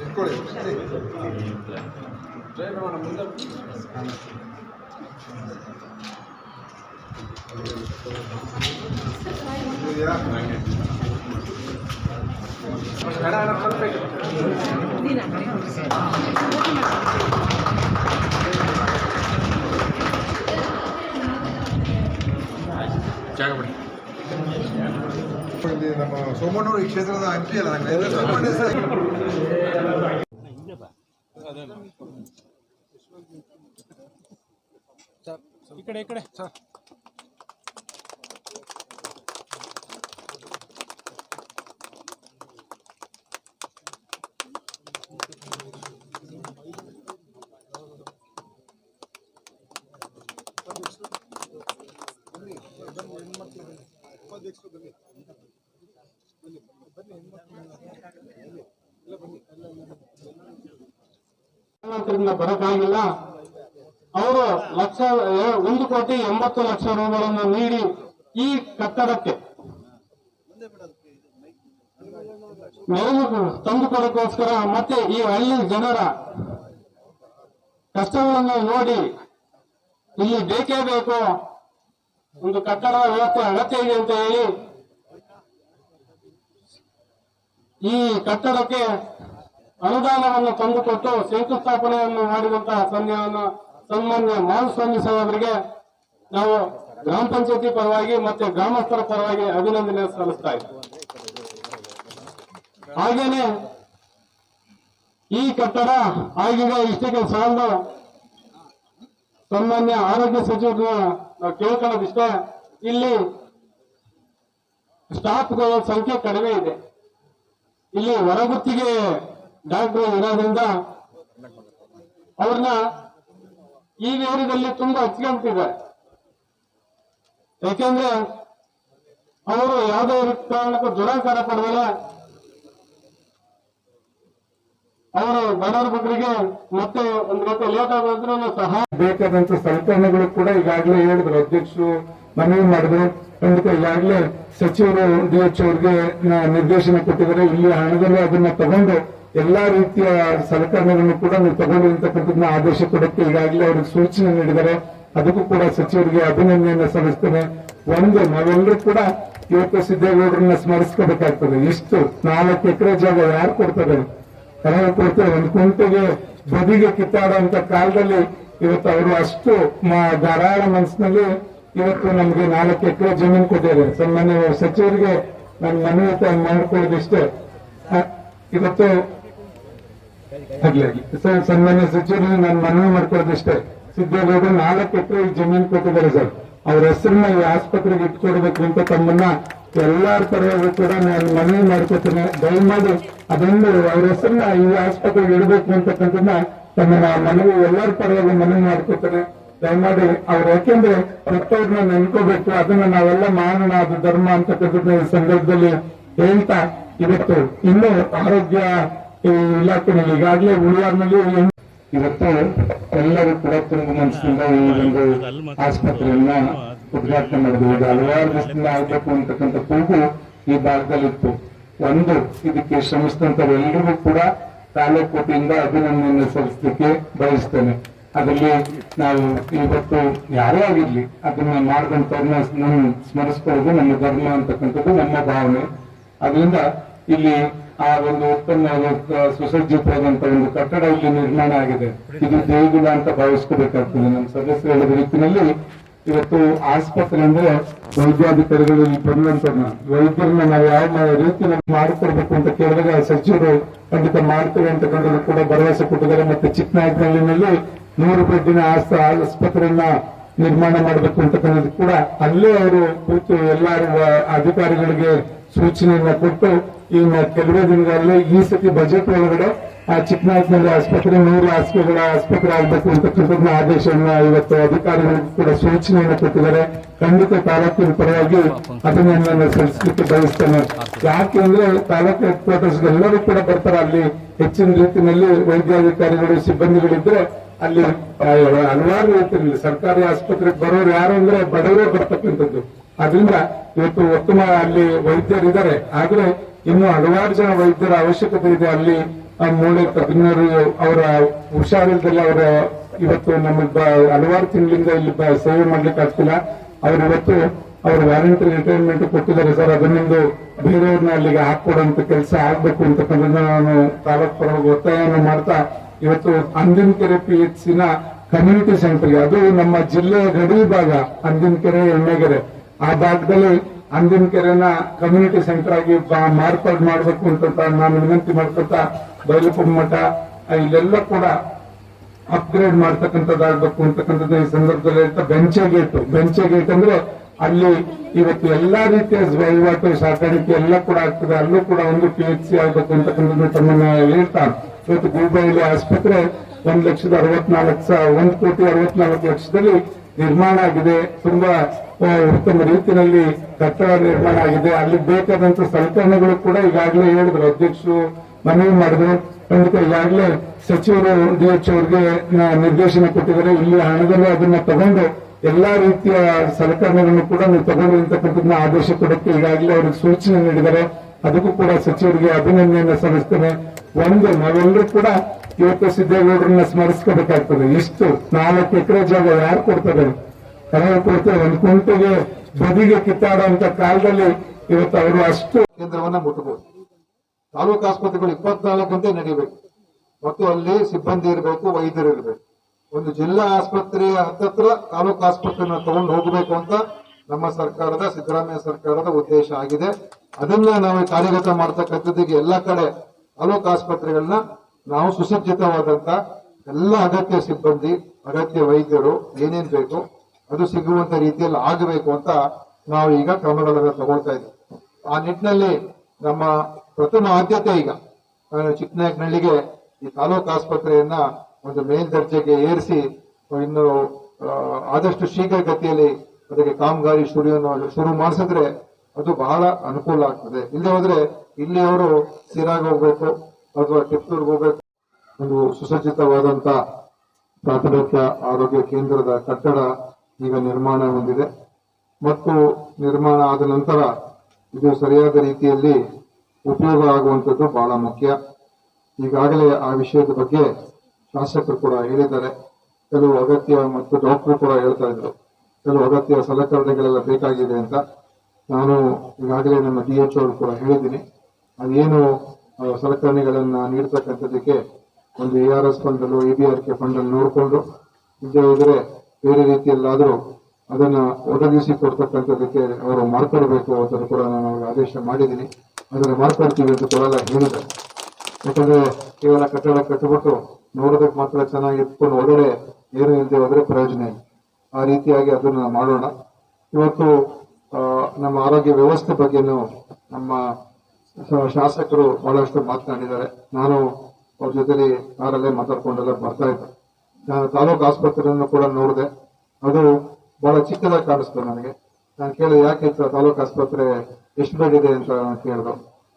ಇಟ್ಕೊಳ್ಳಿ ಇದೆಯಾ? ಇಲ್ಲಿ ನಮ್ಮ ಸೋಮಣ್ಣವರು ಈ ಕ್ಷೇತ್ರದ ಎಂ ಪಿ ಅಲ್ಲ ನಂಗೆ ಸೋಮಣ್ಣ ಹೆಸರು ಈ ಕಡೆ ಈ ಕಡೆ ಮುಖ್ಯಮಂತ್ರಿಯಿಂದ ಬರೋಕ್ಕಾಗಿಲ್ಲ ಅವರು ಲಕ್ಷ ಒಂದು ಕೋಟಿ ಎಂಬತ್ತು ಲಕ್ಷ ರೂಗಳನ್ನು ನೀಡಿ ಈ ಕಟ್ಟಡಕ್ಕೆ ನೆರವು ತಂದುಕೊಡಕ್ಕೋಸ್ಕರ ಮತ್ತೆ ಈ ಹಳ್ಳಿ ಜನರ ಕಷ್ಟಗಳನ್ನು ನೋಡಿ ಇಲ್ಲಿ ಬೇಕೇ ಬೇಕು, ಒಂದು ಕಟ್ಟಡ ವ್ಯವಸ್ಥೆ ಅಗತ್ಯ ಇದೆ ಅಂತ ಹೇಳಿ ಈ ಕಟ್ಟಡಕ್ಕೆ ಅನುದಾನವನ್ನು ತಂದುಕೊಟ್ಟು ಶಂಕುಸ್ಥಾಪನೆಯನ್ನು ಮಾಡಿದಂತಹ ಸನ್ಯವನ್ನು ಸನ್ಮಾನ್ಯ ಮಾಧುಸ್ವಾಮಿ ಸಾಹೇಬರಿಗೆ ನಾವು ಗ್ರಾಮ ಪಂಚಾಯತಿ ಪರವಾಗಿ ಮತ್ತೆ ಗ್ರಾಮಸ್ಥರ ಪರವಾಗಿ ಅಭಿನಂದನೆ ಸಲ್ಲಿಸ್ತಾ ಇದ್ದೀವಿ ಹಾಗೇನೆ ಈ ಕಟ್ಟಡ ಆಗಿನ ಇಷ್ಟಕ್ಕೆ ಸಾಲದು. ಸನ್ಮಾನ್ಯ ಆರೋಗ್ಯ ಸಚಿವರನ್ನ ನಾವು ಕೇಳ್ಕೊಳ್ಳೋದಿಷ್ಟೇ. ಇಲ್ಲಿ ಸ್ಟಾಫ್ಗಳ ಸಂಖ್ಯೆ ಕಡಿಮೆ ಇದೆ. ಇಲ್ಲಿ ಹೊರಗುತ್ತಿಗೆ ಡಾಕ್ಟರ್ ಇರೋದ್ರಿಂದ ಅವ್ರನ್ನ ಈ ವಿವರದಲ್ಲಿ ತುಂಬಾ ಹಚ್ಕೊಂತಿದ್ದಾರೆ ಯಾಕೆಂದ್ರೆ ಅವರು ಯಾವುದೇ ಕಾರಣಕ್ಕೂ ದುರಾಕಾರ ಪಡೆದಲ್ಲ, ಅವರು ಬಡವರ ಬಗ್ಗರಿಗೆ ಮತ್ತೆ ಒಂದು ಮತ್ತೆ ಲೇಟ್ ಆಗೋದ್ರೂ ಸಹ ಬೇಕಾದಂತ ಸಲಕರಣೆಗಳು ಕೂಡ ಈಗಾಗಲೇ ಹೇಳಿದ್ರು. ಅಧ್ಯಕ್ಷರು ಮನವಿ ಮಾಡಿದ್ರು. ಖಂಡಿತ ಈಗಾಗಲೇ ಸಚಿವರು ಡಿ ಎಚ್ ಅವ್ರಿಗೆ ನಿರ್ದೇಶನ ಕೊಟ್ಟಿದ್ದಾರೆ. ಇಲ್ಲಿ ಹಣದಲ್ಲಿ ಅದನ್ನ ತಗೊಂಡು ಎಲ್ಲಾ ರೀತಿಯ ಸಲಕರಣೆಗಳನ್ನು ಕೂಡ ನೀವು ತಗೊಂಡಿರತಕ್ಕಂಥದ್ದನ್ನ ಆದೇಶ ಕೊಡಕ್ಕೆ ಈಗಾಗಲೇ ಅವ್ರಿಗೆ ಸೂಚನೆ ನೀಡಿದ್ದಾರೆ. ಅದಕ್ಕೂ ಕೂಡ ಸಚಿವರಿಗೆ ಅಭಿನಂದನೆಯನ್ನು ಸಲ್ಲಿಸ್ತೇನೆ. ಒಂದು, ನಾವೆಲ್ಲರೂ ಕೂಡ ಇವತ್ತು ಸಿದ್ದೇಗೌಡರನ್ನ ಸ್ಮರಿಸ್ಕೋಬೇಕಾಗ್ತದೆ. ಇಷ್ಟು ನಾಲ್ಕು ಎಕರೆ ಜಾಗ ಯಾರು ಕೊಡ್ತಾರೆ? ಯಾರು ಕೊಡ್ತಾರೆ? ಒಂದು ಕುಂಟೆಗೆ ಬದಿಗೆ ಕಿತ್ತಾಡುವಂತ ಕಾಲದಲ್ಲಿ ಇವತ್ತು ಅವರು ಅಷ್ಟು ಧಾರಾಳ ಮನಸ್ಸಿನಲ್ಲಿ ಇವತ್ತು ನಮಗೆ ನಾಲ್ಕು ಎಕರೆ ಜಮೀನು ಕೊಟ್ಟಿದ್ದಾರೆ. ಸನ್ಮಾನ್ಯ ಸಚಿವರಿಗೆ ನಾನು ಮನವಿ ಮಾಡಿಕೊಳ್ಳೋದಿಷ್ಟೇ. ಇವತ್ತು ಆಗ್ಲಿ ಆಗ್ಲಿ. ಸರ್ ಸನ್ಮಾನ್ಯ ಸಚಿವರು ನಾನು ಮನವಿ ಮಾಡ್ಕೊಳ್ಳೋದಿಷ್ಟೇ ಸಿದ್ದೇಗೌಡ ನಾಲ್ಕು ಎಕರೆ ಜಮೀನು ಕೊಟ್ಟಿದ್ದಾರೆ ಸರ್. ಅವ್ರ ಹೆಸರನ್ನ ಈ ಆಸ್ಪತ್ರೆಗೆ ಇಟ್ಕೊಡ್ಬೇಕು ಅಂತ ತಮ್ಮನ್ನ ಎಲ್ಲರ ಪರವಾಗಿ ಕೂಡ ನಾನು ಮನವಿ ಮಾಡ್ಕೊತೇನೆ. ದಯಮಾಡಿ ಅದೊಂದು ಅವ್ರ ಹೆಸರನ್ನ ಈ ಆಸ್ಪತ್ರೆಗೆ ಇಡಬೇಕು ಅಂತಕ್ಕಂಥದ್ದನ್ನ ತಮ್ಮ ನಾನು ಮನವಿ ಎಲ್ಲರ ಪರವಾಗಿ ಮನವಿ ಮಾಡ್ಕೊತೇನೆ. ದಯಮಾಡಿ ಅವ್ರು ಯಾಕೆಂದ್ರೆ ಮತ್ತವ್ರನ್ನ ನೆನ್ಕೋಬೇಕು. ಅದನ್ನ ನಾವೆಲ್ಲ ಮಾಡೋಣ ಅದು ಧರ್ಮ ಅಂತಕ್ಕಂಥದ್ದು ಈ ಸಂದರ್ಭದಲ್ಲಿ ಹೇಳ್ತಾ ಇವತ್ತು ಇನ್ನು ಆರೋಗ್ಯ ಈ ಇಲಾಖೆನಲ್ಲಿ ಈಗಾಗಲೇ ಉಳಿಯಾರ್ನಲ್ಲಿ ಇವತ್ತು ಎಲ್ಲರೂ ಕೂಡ ತುಂಬ ಮನಸ್ಸಿನಿಂದ ಈ ಒಂದು ಆಸ್ಪತ್ರೆಯನ್ನ ಉದ್ಘಾಟನೆ ಮಾಡಿದ್ವಿ ಈಗ ಹಲವಾರು ದಿವಸದಿಂದ ಆಗ್ಬೇಕು ಅಂತಕ್ಕಂಥ ಕೂಗು ಈ ಭಾಗದಲ್ಲಿತ್ತು. ಒಂದು, ಇದಕ್ಕೆ ಶ್ರಮಿಸಿದಂತವರೆಲ್ಲರಿಗೂ ಕೂಡ ತಾಲೂಕು ವತಿಯಿಂದ ಅಭಿನಂದನೆ ಸಲ್ಲಿಸಲಿಕ್ಕೆ ಬಯಸ್ತೇನೆ. ಅದರಲ್ಲಿ ನಾವು ಇವತ್ತು ಯಾರೇ ಆಗಿರ್ಲಿ ಅದನ್ನ ಮಾಡಿದಂತವ್ರನ್ನ ಸ್ಮರಿಸ್ಕೊಳ್ಳೋದು ನಮ್ಮ ಧರ್ಮ ಅಂತಕ್ಕಂಥದ್ದು ನಮ್ಮ ಭಾವನೆ. ಅದರಿಂದ ಇಲ್ಲಿ ಆ ಒಂದು ಉತ್ಪನ್ನ ಸುಸಜ್ಜಿತವಾದಂತ ಒಂದು ಕಟ್ಟಡ ಇಲ್ಲಿ ನಿರ್ಮಾಣ ಆಗಿದೆ. ಇದು ದೇಗುಲ ಅಂತ ಭಾವಿಸ್ಕೋಬೇಕಾಗ್ತದೆ. ನಮ್ಮ ಸದಸ್ಯರು ಹೇಳಿದ ರೀತಿಯಲ್ಲಿ ಇವತ್ತು ಆಸ್ಪತ್ರೆ ಅಂದ್ರೆ ವೈದ್ಯಾಧಿಕಾರಿಗಳು ಇಲ್ಲಿ ವೈದ್ಯರನ್ನ ನಾವು ಯಾವ ರೀತಿಯಲ್ಲಿ ಮಾಡಿಕೊಡ್ಬೇಕು ಅಂತ ಕೇಳಿದಾಗ ಸಚಿವರು ಖಂಡಿತ ಮಾಡ್ತೇವೆ ಅಂತಕ್ಕಂಥದ್ದು ಕೂಡ ಭರವಸೆ ಕೊಟ್ಟಿದ್ದಾರೆ. ಮತ್ತೆ ಚಿಕ್ಕನಾಯಕನಹಳ್ಳಿನಲ್ಲಿ ನೂರು ಬೆಡ್ಡಿನ ಆಸ್ಪತ್ರೆಯನ್ನ ನಿರ್ಮಾಣ ಮಾಡಬೇಕು ಅಂತಕ್ಕಂಥದ್ದು ಕೂಡ ಅಲ್ಲೇ ಅವರು ಕೂತು ಎಲ್ಲಾರು ಅಧಿಕಾರಿಗಳಿಗೆ ಸೂಚನೆಯನ್ನ ಕೊಟ್ಟು ಇನ್ನು ಕೆಲವೇ ದಿನಗಳಲ್ಲಿ ಈ ಸತಿ ಬಜೆಟ್ ಒಳಗಡೆ ಆ ಚಿಕ್ಕನಾಯಕನಲ್ಲಿ ಆಸ್ಪತ್ರೆ ನೂರು ಹಾಸಿಗೆಗಳ ಆಸ್ಪತ್ರೆ ಆಗಬೇಕು ಕೃತಜ್ಞ ಆದೇಶವನ್ನ ಇವತ್ತು ಅಧಿಕಾರಿಗಳಿಗೂ ಕೂಡ ಸೂಚನೆಯನ್ನು ಕೊಟ್ಟಿದ್ದಾರೆ. ಖಂಡಿತ ತಾಲೂಕಿನ ಪರವಾಗಿ ಅಭಿನಂದನೆ ಸಲ್ಲಿಸಲಿಕ್ಕೆ ಬಯಸ್ತೇನೆ. ಯಾಕೆಂದ್ರೆ ತಾಲೂಕು ಹೆಡ್ ಕ್ವಾರ್ಟರ್ಸ್ ಎಲ್ಲರೂ ಕೂಡ ಬರ್ತಾರೆ. ಅಲ್ಲಿ ಹೆಚ್ಚಿನ ರೀತಿಯಲ್ಲಿ ವೈದ್ಯಾಧಿಕಾರಿಗಳು, ಸಿಬ್ಬಂದಿಗಳಿದ್ರೆ ಅಲ್ಲಿ ಹಲವಾರು ರೀತಿಯಲ್ಲಿ ಸರ್ಕಾರಿ ಆಸ್ಪತ್ರೆಗೆ ಬರೋರು ಯಾರು ಅಂದ್ರೆ ಬಡವರೇ ಬರ್ತಕ್ಕಂಥದ್ದು. ಅದರಿಂದ ಇವತ್ತು ಉತ್ತಮ ಅಲ್ಲಿ ವೈದ್ಯರಿದ್ದಾರೆ. ಆದ್ರೆ ಇನ್ನು ಹಲವಾರು ಜನ ವೈದ್ಯರ ಅವಶ್ಯಕತೆ ಇದೆ ಅಲ್ಲಿ. ಆ ಮೂಳೆ ತಜ್ಞರು, ಅವರ ಹುಷಾರಿಲ್ದಲ್ಲಿ ಅವರ ಇವತ್ತು ನಮ್ಮ ಹಲವಾರು ತಿಂಗಳಿಂದ ಇಲ್ಲಿ ಸೇವೆ ಮಾಡ್ಲಿಕ್ಕೆ ಆಗ್ತಿಲ್ಲ. ಅವ್ರ ಇವತ್ತು ಅವ್ರ ವ್ಯಾಲಂಟರಿ ರಿಟೈರ್ಮೆಂಟ್ ಕೊಟ್ಟಿದ್ದಾರೆ ಸರ್. ಅದನ್ನೊಂದು ಬೇರೆಯವ್ರನ್ನ ಅಲ್ಲಿಗೆ ಹಾಕೊಡುವಂತ ಕೆಲಸ ಆಗ್ಬೇಕು ಅಂತಕ್ಕಂಥದ್ದು ನಾನು ತಾಲೂಕ್ ಪರವಾಗಿ ಒತ್ತಾಯವನ್ನು ಮಾಡ್ತಾ, ಇವತ್ತು ಅಂದಿನಕೆರೆ ಪಿ ಎಚ್ ಸಿನ ಕಮ್ಯುನಿಟಿ ಸೆಂಟರ್ಗೆ ಅದು ನಮ್ಮ ಜಿಲ್ಲೆಯ ಗಡಿ ಭಾಗ, ಅಂದಿನಕೆರೆ ಎಣ್ಣೆಗೆರೆ ಆ ಭಾಗದಲ್ಲಿ ಅಂದಿನ ಕೆರೆನ ಕಮ್ಯುನಿಟಿ ಸೆಂಟರ್ ಆಗಿ ಮಾರ್ಪಾಡು ಮಾಡಬೇಕು ಅಂತ ನಾನು ವಿನಂತಿ ಮಾಡ್ಕೊತಾ ಬಯಲುಪುರ ಮಠ ಇಲ್ಲೆಲ್ಲ ಕೂಡ ಅಪ್ಗ್ರೇಡ್ ಮಾಡ್ತಕ್ಕಂಥದ್ದಾಗಬೇಕು ಅಂತಕ್ಕಂಥದ್ದು ಈ ಸಂದರ್ಭದಲ್ಲಿ ಹೇಳ್ತಾ ಬೆಂಚೆ ಗೇಟ್ ಬೆಂಚೆ ಗೇಟ್ ಅಂದ್ರೆ ಅಲ್ಲಿ ಇವತ್ತು ಎಲ್ಲಾ ರೀತಿಯ ವಹಿವಾಟು, ಸಾಕಾಣಿಕೆ ಎಲ್ಲ ಕೂಡ ಆಗ್ತದೆ. ಅಲ್ಲೂ ಕೂಡ ಒಂದು ಪಿ ಎಚ್ ಸಿ ಆಗಬೇಕು ಅಂತಕ್ಕಂಥದ್ದು ತಮ್ಮನ್ನ ಹೇಳ್ತಾ ಇವತ್ತು ಗುಲ್ಬರ್ಗಿ ಆಸ್ಪತ್ರೆ ಒಂದ್ ಲಕ್ಷದ ಅರವತ್ನಾಲ್ಕು ಸಾವಿರ ಒಂದ್ ಕೋಟಿ ಅರವತ್ನಾಲ್ಕು ಲಕ್ಷದಲ್ಲಿ ನಿರ್ಮಾಣ ಆಗಿದೆ. ತುಂಬಾ ಉತ್ತಮ ರೀತಿಯಲ್ಲಿ ಕಟ್ಟಡ ನಿರ್ಮಾಣ ಆಗಿದೆ. ಅಲ್ಲಿ ಬೇಕಾದಂತ ಸಲಕರಣೆಗಳು ಕೂಡ ಈಗಾಗಲೇ ಹೇಳಿದ್ರು. ಅಧ್ಯಕ್ಷರು ಮನವಿ ಮಾಡಿದ್ರು. ಖಂಡಿತ ಈಗಾಗಲೇ ಸಚಿವರು ಡಿ ಎಚ್ ಅವರಿಗೆ ನಿರ್ದೇಶನ ಕೊಟ್ಟಿದ್ದಾರೆ. ಇಲ್ಲಿ ಹಣದಲ್ಲಿ ಅದನ್ನ ತಗೊಂಡು ಎಲ್ಲಾ ರೀತಿಯ ಸಲಕರಣೆಗಳನ್ನು ಕೂಡ ನೀವು ತಗೊಂಡು ಅಂತಕ್ಕಂಥದ್ದನ್ನ ಆದೇಶ ಕೊಡಕ್ಕೆ ಈಗಾಗಲೇ ಅವ್ರಿಗೆ ಸೂಚನೆ ನೀಡಿದ್ದಾರೆ. ಅದಕ್ಕೂ ಕೂಡ ಸಚಿವರಿಗೆ ಅಭಿನಂದನೆಯನ್ನು ಸಲ್ಲಿಸ್ತೇನೆ. ಒಂದು ನಾವೆಲ್ಲರೂ ಕೂಡ ಇವತ್ತು ಸಿದ್ದೇಗೌಡರನ್ನ ಸ್ಮರಿಸ್ಕೋಬೇಕಾಗ್ತದೆ. ಇಷ್ಟು ನಾಲ್ಕು ಎಕರೆ ಜಾಗ ಯಾರು ಕೊಡ್ತಾರೆ? ಯಾರು ಕೊಡ್ತೇವೆ ಒಂದು ಕುಂಟೆಗೆ ಬದಿಗೆ ಕಿತ್ತಾಡುವಂತ ಕಾಲದಲ್ಲಿ ಇವತ್ತು ಅವರು ಅಷ್ಟು ಕೇಂದ್ರವನ್ನ ಮುಟ್ಟಬಹುದು ತಾಲೂಕು ಆಸ್ಪತ್ರೆಗಳು ಇಪ್ಪತ್ನಾಲ್ಕು ಗಂಟೆ ನಡೀಬೇಕು ಮತ್ತು ಅಲ್ಲಿ ಸಿಬ್ಬಂದಿ ಇರಬೇಕು, ವೈದ್ಯರು ಇರಬೇಕು. ಒಂದು ಜಿಲ್ಲಾ ಆಸ್ಪತ್ರೆಯ ಹತ್ತತ್ರ ತಾಲೂಕು ಆಸ್ಪತ್ರೆನ ತಗೊಂಡು ಹೋಗಬೇಕು ಅಂತ ನಮ್ಮ ಸರ್ಕಾರದ, ಸಿದ್ದರಾಮಯ್ಯ ಸರ್ಕಾರದ ಉದ್ದೇಶ ಆಗಿದೆ. ಅದನ್ನ ನಾವು ಕಾರ್ಯಗತ ಮಾಡ್ತಕ್ಕಂಥದ್ದಿಗೆ ಎಲ್ಲ ಕಡೆ ತಾಲೂಕು ಆಸ್ಪತ್ರೆಗಳನ್ನ ನಾವು ಸುಸಜ್ಜಿತವಾದಂತ ಎಲ್ಲ ಅಗತ್ಯ ಸಿಬ್ಬಂದಿ, ಅಗತ್ಯ ವೈದ್ಯರು ಏನೇನ್ ಬೇಕು ಅದು ಸಿಗುವಂತ ರೀತಿಯಲ್ಲಿ ಆಗಬೇಕು ಅಂತ ನಾವು ಈಗ ಕ್ರಮಗಳನ್ನ ತಗೊಳ್ತಾ ಇದ್ದೀವಿ. ಆ ನಿಟ್ಟಿನಲ್ಲಿ ನಮ್ಮ ಪ್ರಥಮ ಆದ್ಯತೆ ಈಗ ಚಿಕ್ಕನಾಯಕನಹಳ್ಳಿಗೆ ಈ ತಾಲೂಕು ಆಸ್ಪತ್ರೆಯನ್ನ ಒಂದು ಮೇಲ್ದರ್ಜೆಗೆ ಏರಿಸಿ, ಇನ್ನು ಆದಷ್ಟು ಶೀಘ್ರಗತಿಯಲ್ಲಿ ಅದಕ್ಕೆ ಕಾಮಗಾರಿ ಶುರು ಶುರು ಮಾಡಿಸಿದ್ರೆ ಅದು ಬಹಳ ಅನುಕೂಲ ಆಗ್ತದೆ. ಇಲ್ಲದೆ ಹೋದ್ರೆ ಇಲ್ಲಿ ಅವರು ಸಿರಾಗ್ ಹೋಗ್ಬೇಕು ಅಥವಾ ಕಿತ್ತೂರ್ಗೆ ಹೋಗ್ಬೇಕು. ಒಂದು ಸುಸಜ್ಜಿತವಾದಂತ ಪ್ರಾಥಮಿಕ ಆರೋಗ್ಯ ಕೇಂದ್ರದ ಕಟ್ಟಡ ಈಗ ನಿರ್ಮಾಣ ಹೊಂದಿದೆ. ಮತ್ತು ನಿರ್ಮಾಣ ಆದ ನಂತರ ಇದು ಸರಿಯಾದ ರೀತಿಯಲ್ಲಿ ಉಪಯೋಗ ಆಗುವಂಥದ್ದು ಬಹಳ ಮುಖ್ಯ. ಈಗಾಗಲೇ ಆ ವಿಷಯದ ಬಗ್ಗೆ ಶಾಸಕರು ಕೂಡ ಹೇಳಿದ್ದಾರೆ. ಕೆಲವು ಅಗತ್ಯ ಮತ್ತು ಡಾಕ್ಟರ್ ಕೂಡ ಹೇಳ್ತಾ ಇದ್ರು. ಕೆಲವು ಅಗತ್ಯ ಸಲಕರಣೆಗಳೆಲ್ಲ ಬೇಕಾಗಿದೆ ಅಂತ. ನಾನು ಈಗಾಗಲೇ ನಮ್ಮ ಡಿ ಎಚ್ ಅವರು ಕೂಡ ಹೇಳಿದ್ದೀನಿ. ಅದೇನು ಸಲಕರಣೆಗಳನ್ನು ನೀಡ್ತಕ್ಕಂಥದ್ದಕ್ಕೆ ಒಂದು ಎ ಆರ್ ಎಸ್ ಫಂಡ್ ಅಲ್ಲೂ A B R K fund ಅಲ್ಲಿ ನೋಡಿಕೊಂಡು, ಇಲ್ಲದೆ ಹೋದರೆ ಬೇರೆ ರೀತಿಯಲ್ಲಾದರೂ ಅದನ್ನು ಒದಗಿಸಿ ಕೊಡ್ತಕ್ಕಂಥದ್ದಕ್ಕೆ ಅವರು ಮಾರ್ಪಡಬೇಕು ಅಂತ ಕೂಡ ನಾನು ಅವ್ರಿಗೆ ಆದೇಶ ಮಾಡಿದ್ದೀನಿ. ಅದನ್ನು ಮಾರ್ಪಡ್ತೀವಿ ಅಂತ ಕೂಡ ಎಲ್ಲ ಯಾಕಂದರೆ ಕೇವಲ ಕಟ್ಟಡ ಕಟ್ಟಿಬಿಟ್ಟು ನೋಡೋದಕ್ಕೆ ಮಾತ್ರ ಚೆನ್ನಾಗಿ ಇಟ್ಕೊಂಡು ಏನು ಇಲ್ಲದೆ ಹೋದರೆ ಪ್ರಯೋಜನ ಇಲ್ಲ. ಆ ರೀತಿಯಾಗಿ ಅದನ್ನು ಮಾಡೋಣ. ಇವತ್ತು ನಮ್ಮ ಆರೋಗ್ಯ ವ್ಯವಸ್ಥೆ ಬಗ್ಗೆನೂ ನಮ್ಮ ಶಾಸಕರು ಬಹಳಷ್ಟು ಮಾತನಾಡಿದ್ದಾರೆ. ನಾನು ಅವ್ರ ಜೊತೆಲಿ ಕಾರಲ್ಲೇ ಮಾತಾಡ್ಕೊಂಡೆಲ್ಲ ಬರ್ತಾ ಇದ್ದೆ. ನಾನು ತಾಲೂಕು ಆಸ್ಪತ್ರೆಯನ್ನು ಕೂಡ ನೋಡಿದೆ. ಅದು ಬಹಳ ಚಿಕ್ಕದಾಗಿ ಕಾಣಿಸ್ತು ನನಗೆ. ನಾನು ಕೇಳಿದೆ, ಯಾಕೆ ತಾಲೂಕು ಆಸ್ಪತ್ರೆ ಎಷ್ಟು ಬೆಡ್ ಇದೆ ಅಂತ ಕೇಳಿದ್ರು.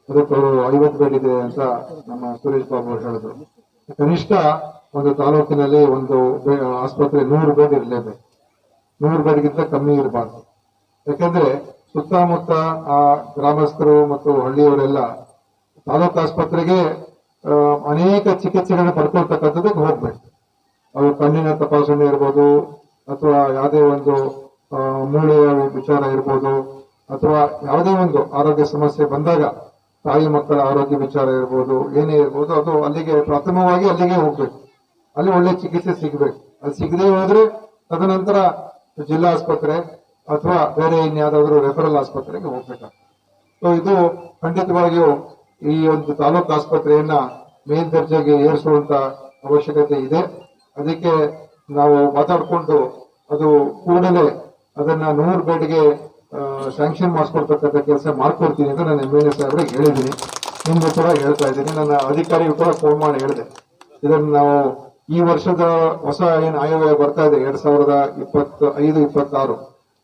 ಅದಕ್ಕೆ ಅವರು ಐವತ್ತು ಬೆಡ್ ಇದೆ ಅಂತ ನಮ್ಮ ಸುರೇಶ್ ಬಾಬು ಹೇಳಿದ್ರು. ಕನಿಷ್ಠ ಒಂದು ತಾಲೂಕಿನಲ್ಲಿ ಒಂದು ಆಸ್ಪತ್ರೆ ನೂರು ಬೆಡ್ ಇರಲೇಬೇಕು. ನೂರು ಬೆಡ್ಗಿಂತ ಕಮ್ಮಿ ಇರಬಾರ್ದು. ಯಾಕಂದ್ರೆ ಸುತ್ತಮುತ್ತ ಆ ಗ್ರಾಮಸ್ಥರು ಮತ್ತು ಹಳ್ಳಿಯವರೆಲ್ಲ ತಾಲೂಕು ಆಸ್ಪತ್ರೆಗೆ ಅನೇಕ ಚಿಕಿತ್ಸೆಗಳನ್ನ ಪಡ್ಕೊಳ್ತಕ್ಕಂಥದ್ದಕ್ಕೆ ಹೋಗ್ಬೇಕು ಅವರು ಕಣ್ಣಿನ ತಪಾಸಣೆ ಇರ್ಬೋದು, ಅಥವಾ ಯಾವುದೇ ಒಂದು ಮೂಳೆಯ ವಿಚಾರ ಇರ್ಬೋದು, ಅಥವಾ ಯಾವುದೇ ಒಂದು ಆರೋಗ್ಯ ಸಮಸ್ಯೆ ಬಂದಾಗ ತಾಯಿ ಮಕ್ಕಳ ಆರೋಗ್ಯ ವಿಚಾರ ಇರ್ಬೋದು, ಏನೇ ಇರ್ಬೋದು, ಅದು ಅಲ್ಲಿಗೆ ಪ್ರಥಮವಾಗಿ ಅಲ್ಲಿಗೆ ಹೋಗ್ಬೇಕು. ಅಲ್ಲಿ ಒಳ್ಳೆ ಚಿಕಿತ್ಸೆ ಸಿಗಬೇಕು. ಅಲ್ಲಿ ಸಿಗದೆ ಹೋದ್ರೆ ತದನಂತರ ಜಿಲ್ಲಾ ಆಸ್ಪತ್ರೆ ಅಥವಾ ಬೇರೆ ಇನ್ಯಾವುದಾದ್ರೂ ರೆಫರಲ್ ಆಸ್ಪತ್ರೆಗೆ ಹೋಗ್ಬೇಕಾಗ್ತದೆ. ಸೊ ಇದು ಖಂಡಿತವಾಗಿಯೂ ಈ ಒಂದು ತಾಲೂಕು ಆಸ್ಪತ್ರೆಯನ್ನ ಮೇಲ್ದರ್ಜೆಗೆ ಏರಿಸುವಂತ ಅವಶ್ಯಕತೆ ಇದೆ. ಅದಕ್ಕೆ ನಾವು ಮಾತಾಡಿಕೊಂಡು ಅದು ಕೂಡಲೇ ಅದನ್ನ ನೂರು ಬೆಡ್ಗೆ ಸ್ಯಾಂಕ್ಷನ್ ಮಾಡಿಸ್ಕೊಡ್ತಕ್ಕಂಥ ಕೆಲಸ ಮಾಡ್ಕೊಡ್ತೀನಿ ಅಂತ ನಾನು ಎಂ ಎಲ್ ಎ ಸಾಹೇಬ್ರಿಗೆ ಹೇಳಿದ್ದೀನಿ. ನಿಮ್ಗೂ ಕೂಡ ಹೇಳ್ತಾ ಇದ್ದೀನಿ. ನನ್ನ ಅಧಿಕಾರಿಗೂ ಕೂಡ ಫೋನ್ ಮಾಡಿ ಹೇಳಿದೆ. ಇದನ್ನು ನಾವು ಈ ವರ್ಷದ ಹೊಸ ಏನು ಆಯವ್ಯಯ ಬರ್ತಾ ಇದೆ? ಎರಡ್ ಸಾವಿರದ ಇಪ್ಪತ್ತ ಐದು ಇಪ್ಪತ್ತಾರು.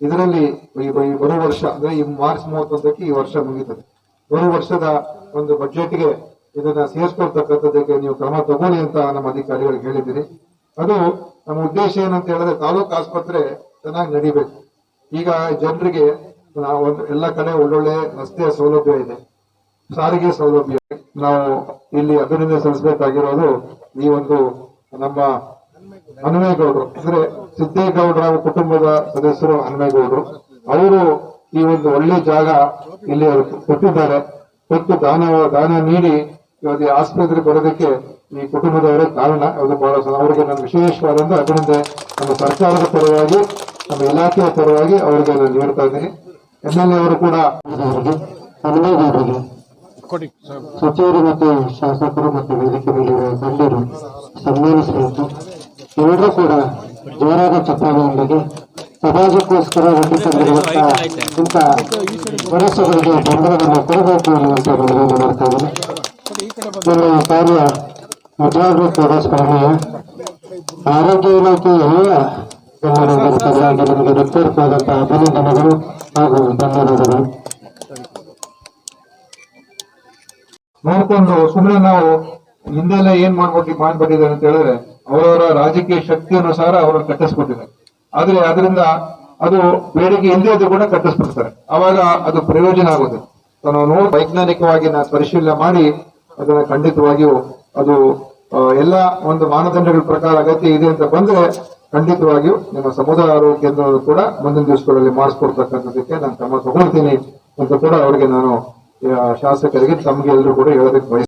ಇದರಲ್ಲಿ ಈ ಬರುವ ವರ್ಷ, ಅಂದ್ರೆ ಈ ಮಾರ್ಚ್ ಮೂವತ್ತೊಂದಕ್ಕೆ ಈ ವರ್ಷ ಮುಗೀತದೆ. ಬರುವ ವರ್ಷದ ಒಂದು ಬಜೆಟ್ಗೆ ಇದನ್ನ ಸೇರಿಸ್ಕೊಳ್ತಕ್ಕಂಥದ್ದಕ್ಕೆ ನೀವು ಕ್ರಮ ತಗೊಳ್ಳಿ ಅಂತ ನಮ್ಮ ಅಧಿಕಾರಿಗಳಿಗೆ ಹೇಳಿದ್ದೀನಿ. ಅದು ನಮ್ಮ ಉದ್ದೇಶ ಏನಂತ ಹೇಳಿದ್ರೆ ತಾಲೂಕು ಆಸ್ಪತ್ರೆ ಚೆನ್ನಾಗಿ ನಡಿಬೇಕು. ಈಗ ಜನರಿಗೆ ನಾವು ಎಲ್ಲ ಕಡೆ ಒಳ್ಳೊಳ್ಳೆ ರಸ್ತೆಯ ಸೌಲಭ್ಯ ಇದೆ. ಸಾರಿಗೆ ಸೌಲಭ್ಯ ನಾವು ಇಲ್ಲಿ ಅಭಿನಂದನೆ ಸಲ್ಲಿಸಬೇಕಾಗಿರೋದು ಈ ಒಂದು ನಮ್ಮ ಹನುಮೇಗೌಡರು. ಅಂದ್ರೆ ಸಿದ್ದೇಗೌಡರ ಕುಟುಂಬದ ಸದಸ್ಯರು ಹನುಮೇಗೌಡರು. ಅವರು ಈ ಒಂದು ಒಳ್ಳೆ ಜಾಗ ಇಲ್ಲಿ ಅವರು ಕೊಟ್ಟಿದ್ದಾರೆ. ಕೊಟ್ಟು ದಾನ ದಾನ ನೀಡಿ ಇವತ್ತು ಆಸ್ಪತ್ರೆ ಬರೋದಕ್ಕೆ ಈ ಕುಟುಂಬದವರೇ ಕಾರಣ. ಅದು ಬಹಳ ಅವರಿಗೆ ನಾನು ವಿಶೇಷವಾದಂತ ಅಭಿನಂದನೆ. ನಮ್ಮ ಸರ್ಕಾರದ ಪರವಾಗಿ ನಮ್ಮ ಇಲಾಖೆಯ ಪರವಾಗಿ ಅವರಿಗೆ ನಾನು ಹೇಳ್ತಾ ಇದ್ದೀನಿ. ಎಂ ಎಲ್ ಎ ಅವರು ಕೂಡ ಹನುಮೇಗೌಡರಿಗೆ ಸಚಿವರು ಮತ್ತು ಶಾಸಕರು ಮತ್ತು ವೇದಿಕೆ ಮೇಲಿರುವ ಗಣ್ಯರು ಸನ್ಮಾನಿಸಬೇಕು ಎಲ್ಲರೂ ಕೂಡ ಜೋರಾದ ಚಪ್ಪಾಳೆಯೊಂದಿಗೆ ಸಮಾಜಕ್ಕೋಸ್ಕರ ಒಂದು ಇಂತಹ ಇಂಥ ವರಸಗಳಿಗೆ ಬೆಂಬಲವನ್ನು ಕೊಡಬೇಕು ಎನ್ನುವಂತ ಮನವಿಯನ್ನು ಮಾಡ್ತಾ ಇದ್ದೀನಿ. ನಮ್ಮ ಕಾರ್ಯ ನಿಜವಾಗ್ಲೂ ಕೂಡ ಸ್ಮರಣೀಯ ಆರೋಗ್ಯ ಇಲಾಖೆ ಎಲ್ಲ ಗಣ್ಯರ ಪರವಾಗಿ ನಿಮಗೆ ಹೃತ್ಪೂರ್ವಕವಾದಂತಹ ಅಭಿನಂದನೆಗಳು ಹಾಗೂ ಧನ್ಯವಾದಗಳು. ನೋಡ್ಕೊಂಡು ಸುಮ್ಮನೆ ನಾವು ಹಿಂದೆಲ್ಲ ಏನ್ ಮಾಡ್ಬಿಟ್ಟು ಮಾಡ್ಬಿಟ್ಟಿದ್ದಾರೆ ಅಂತ ಹೇಳಿದ್ರೆ ಅವರವರ ರಾಜಕೀಯ ಶಕ್ತಿ ಅನುಸಾರ ಅವರು ಕಟ್ಟಿಸ್ಕೊಟ್ಟಿದ್ದಾರೆ. ಆದ್ರೆ ಅದರಿಂದ ಅದು ಬೇಡಿಕೆ ಹಿಂದೆ ಇದ್ರೂ ಕೂಡ ಕಟ್ಟಿಸ್ಬಿಡ್ತಾರೆ. ಅವಾಗ ಅದು ಪ್ರಯೋಜನ ಆಗುತ್ತೆ ತನ್ನ ನೋಡಿ ವೈಜ್ಞಾನಿಕವಾಗಿ ನಾವು ಪರಿಶೀಲನೆ ಮಾಡಿ ಅದನ್ನ ಖಂಡಿತವಾಗಿಯೂ ಅದು ಎಲ್ಲ ಒಂದು ಮಾನದಂಡಗಳ ಪ್ರಕಾರ ಅಗತ್ಯ ಇದೆ ಅಂತ ಬಂದ್ರೆ ಖಂಡಿತವಾಗಿಯೂ ನಿಮ್ಮ ಸಮುದಾಯ ಆರೋಗ್ಯ ಕೇಂದ್ರವನ್ನು ಕೂಡ ಮುಂದಿನ ದಿವಸಗಳಲ್ಲಿ ಮಾಡಿಸ್ಕೊಡ್ತಕ್ಕಂಥದಕ್ಕೆ ನಾನು ಕ್ರಮ ತಗೊಳ್ತೀನಿ ಅಂತ ಕೂಡ ಅವರಿಗೆ ನಾನು ಶಾಸಕರಿಗೆ ತಮ್ಗೆ ಎಲ್ಲರೂ ಕೂಡ ಹೇಳೋದಕ್ಕೆ ಬಯಸ್ತೀನಿ